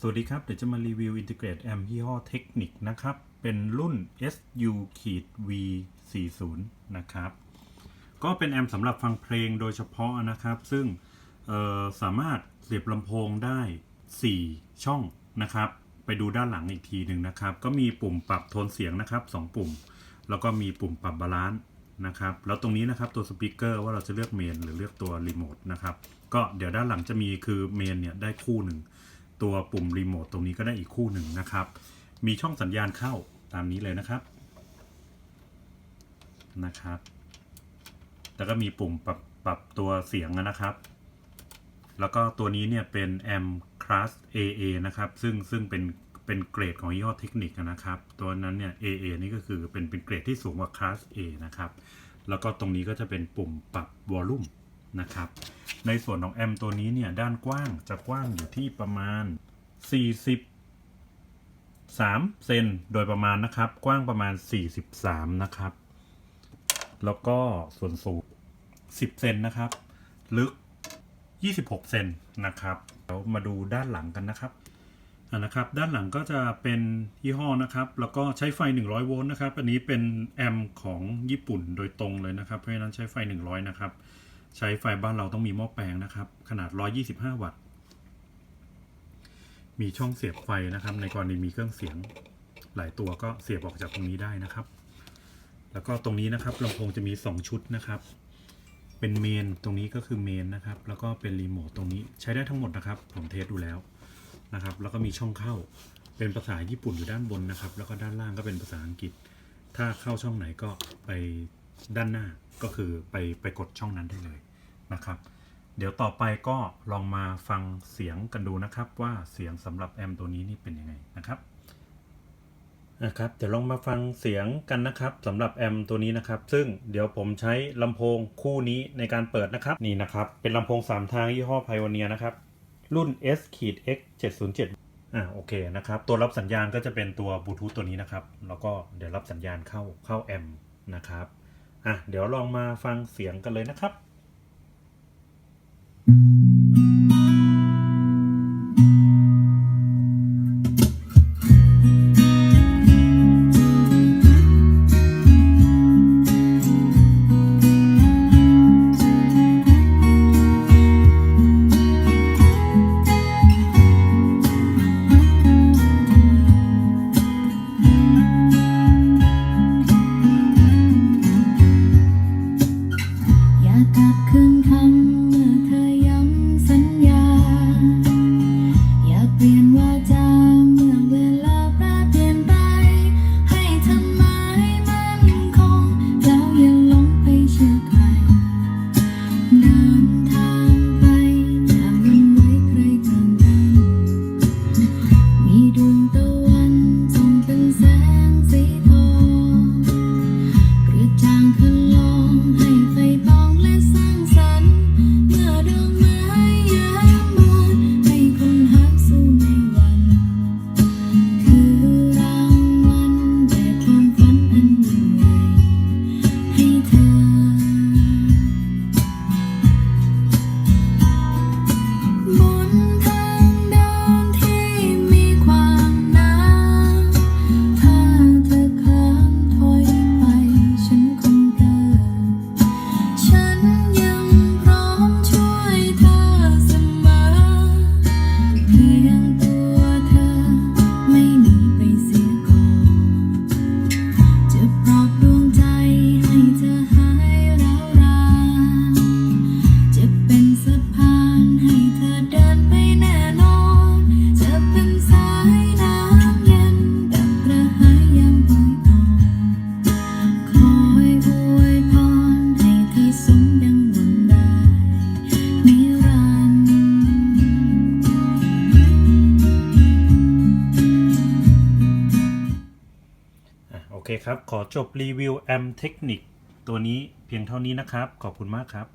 สวัสดีครับ เดี๋ยวจะมารีวิว Integrate Amp ยี่ห้อเทคนิคนะครับ เป็นรุ่น SU V 4 0นะครับ ก็เป็นแอมป์สำหรับฟังเพลงโดยเฉพาะนะครับ ซึ่งสามารถเสียบลำโพงได้ 4 ช่องนะครับ ไปดูด้านหลังอีกทีหนึ่งนะครับ ก็มีปุ่มปรับโทนเสียงนะครับ 2 ปุ่ม แล้วก็มีปุ่มปรับบาลานซ์นะครับ แล้วตรงนี้นะครับตัวสปีกเกอร์ว่าเราจะเลือกเมนหรือเลือกตัวรีโมทนะครับ ก็เดี๋ยวด้านหลังจะมีคือเมนเนี่ยได้คู่หนึ่ง ตัวปุ่มรีโมทตรงนี้ก็ได้อีกคู่หนึ่งนะครับ มีช่องสัญญาณเข้าตามนี้เลยนะครับนะครับ แล้วก็มีปุ่มปรับปรับตัวเสียงนะครับ แล้วก็ตัวนี้เนี่ยเป็นแอมคลาส AA นะครับ ซึ่งซึ่งเป็นเป็นเกรดของยี่ห้อเทคนิคนะครับ ตัวนั้นเนี่ย AA นี่ก็คือเป็นเป็นเกรดที่สูงกว่าคลาส A นะครับ แล้วก็ตรงนี้ก็จะเป็นปุ่มปรับวอลลุ่ม นะครับ ในส่วนของแอมตัวนี้เนี่ยด้านกว้างจะกว้างอยู่ที่ประมาณ 43 เซนโดยประมาณนะครับ กว้างประมาณ 43 นะครับ แล้วก็ส่วนสูง 10 เซนนะครับ ลึก 26 เซนนะครับเดี๋ยวมาดูด้านหลังกันนะครับอ่านะครับด้านหลังก็จะเป็นยี่ห้อนะครับ แล้วก็ใช้ไฟ 100 โวลต์นะครับ อันนี้เป็นแอมของญี่ปุ่นโดยตรงเลยนะครับ เพราะฉะนั้นใช้ไฟ 100 นะครับ ใช้ไฟบ้านเราต้องมีหม้อแปลงนะครับ ขนาด 125 วัตต์ มีช่องเสียบไฟนะครับ ในกรณีมีเครื่องเสียงหลายตัวก็เสียบออกจากตรงนี้ได้นะครับ แล้วก็ตรงนี้นะครับลำโพงจะมี 2 ชุดนะครับ เป็นเมนตรงนี้ก็คือเมนนะครับ แล้วก็เป็นรีโมทตรงนี้ใช้ได้ทั้งหมดนะครับ ผมเทสดูแล้วนะครับ แล้วก็มีช่องเข้าเป็นภาษาญี่ปุ่นอยู่ด้านบนนะครับ แล้วก็ด้านล่างก็เป็นภาษาอังกฤษ ถ้าเข้าช่องไหนก็ไป ด้านหน้าก็คือไปไปกดช่องนั้นได้เลยนะครับ เดี๋ยวต่อไปก็ลองมาฟังเสียงกันดูนะครับว่าเสียงสำหรับแอมตัวนี้นี่เป็นยังไงนะครับนะครับเดี๋ยวลองมาฟังเสียงกันนะครับสำหรับแอมตัวนี้นะครับ ซึ่งเดี๋ยวผมใช้ลำโพงคู่นี้ในการเปิดนะครับนี่นะครับ เป็นลำโพง 3 ทางยี่ห้อ Pioneer นะครับ รุ่น S X 707อ่าโอเคนะครับ ตัวรับสัญญาณก็จะเป็นตัวบลูทูธตัวนี้นะครับ แล้วก็เดี๋ยวรับสัญญาณเข้าเข้าแอมนะครับ อะเดี๋ยวลองมาฟังเสียงกันเลยนะครับ คื เคครับ ขอจบรีวิวแอมเทคนิคตัวนี้เพียงเท่านี้นะครับ ขอบคุณมากครับ